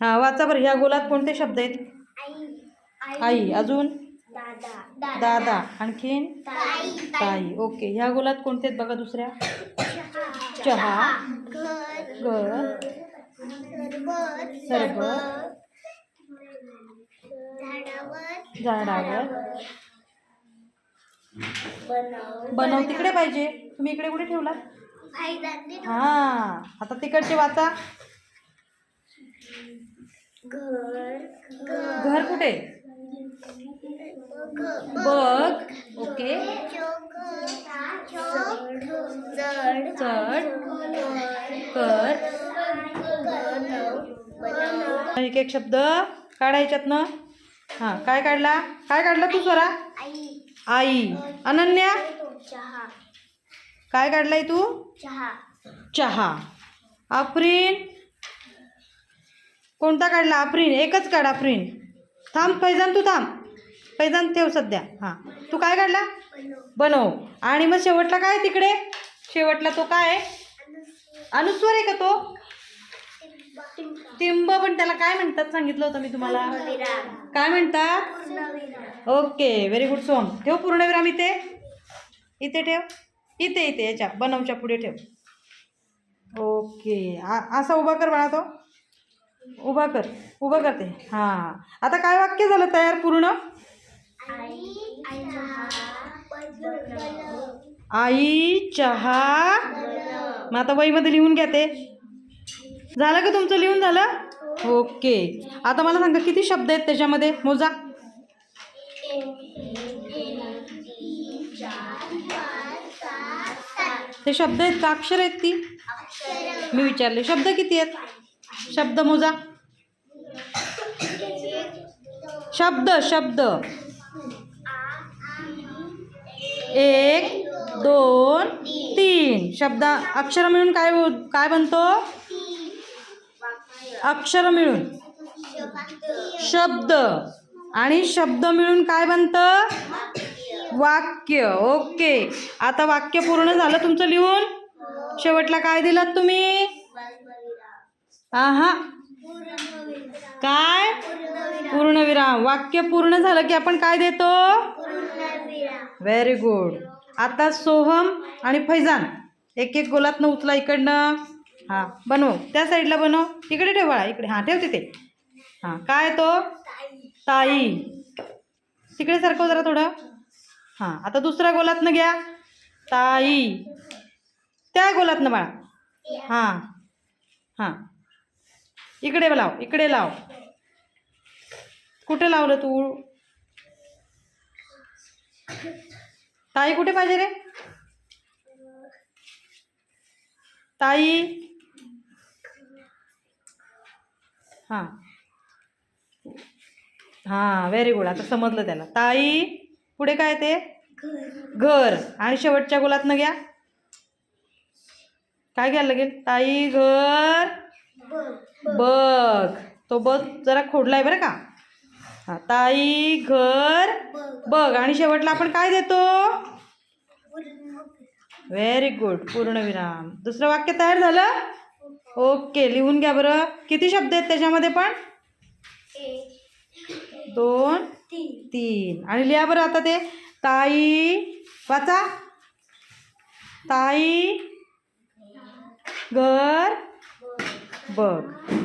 हा वाचा बरं ह्या गोलात कोणते शब्द आहेत? आई अजून? दादा. दादा. आणखीन? ताई ओके. ह्या गोलात कोणते आहेत बघा दुसऱ्या? चहा. घर सरबत झाडावर. बनव. तिकडे पाहिजे. तुम्ही इकडे कुठे ठेवला हा. आता तिकडचे वाचा. घर कुठे? बघ. ओके. चढ. कर. एक एक शब्द काढायच्यात हां काय काढला? काय काढला तू स्वरा? आई. अनन्या? काय काढलाय तू? चहा. चहा. आफरीन? कोणता काढला? आफरीन एकच काढ आफरीन थांब फैजान तू थांब. फैजान ठेव सध्या. हां. तू काय काढला? बनव. आणि मग शेवटला काय तिकडे? शेवटला तो काय अनुस्वर आहे का तो? टिंब पण त्याला काय म्हणतात? सांगितलं होतं मी तुम्हाला. काय म्हणतात? ओके. व्हेरी गुड सोम ठेव पूर्णविराम इथे. इथे ठेव. इथे इथे याच्या. बनवच्या पुढे ठेव. ओके. असा उभा कर बाळा तो. उभा कर उभं करते. हां. आता काय वाक्य झालं तयार पूर्ण? आई चहा मग आता वहीमध्ये लिहून घ्या ते झालं का तुमचं लिहून झालं? ओके. आता मला सांगा किती शब्द आहेत त्याच्यामध्ये? मोजा. ते शब्द आहेत का? अक्षर आहेत ती? मी विचारले. शब्द किती आहेत? शब्द मोजा. शब्द शब्द. एक दोन तीन. शब्द अक्षर मिळून काय हो- काय बनतो? अक्षर मिळून. शब्द. आणि शब्द मिळून काय बनतं? वाक्य. ओके. आता वाक्य पूर्ण झालं तुमचं लिहून? शेवटला काय दिलात तुम्ही? आहा. काय? पूर्णविराम. वाक्य पूर्ण झालं की आपण काय देतो? व्हेरी गुड आता सोहम आणि फैजान. एक एक गोलातनं उचला इकडनं. हां बनव. त्या साईडला बनव. तिकडे ठेव बाळा इकडे. हां ठेव तिथे. हां काय तो? ताई. तिकडे सरकव जरा थोडं. हां आता दुसऱ्या गोलातनं घ्या. ताई. त्या गोलातनं बाळा. हां. हां. इकडे लाव इकडे लाव. कुठे लावलं तू? ताई कुठे पाहिजे रे? ताई? हां. हां व्हेरी गुड आता समजलं त्याला. ताई पुढे काय ते? घर. आणि शेवटच्या गोलातनं घ्या. काय घ्यायला लागेल? ताई घर. बघ. तो बघ जरा खोडलाय बरं का? हा ताई घर. बघ आणि शेवटला आपण काय देतो? व्हेरी गुड पूर्णविराम दुसरं वाक्य तयार झालं? ओके लिहून घ्या बरं. किती शब्द आहेत त्याच्यामध्ये पण? दोन तीन. आणि लिहा बरं आता ते. ताई वाचा. ताई घर. बघ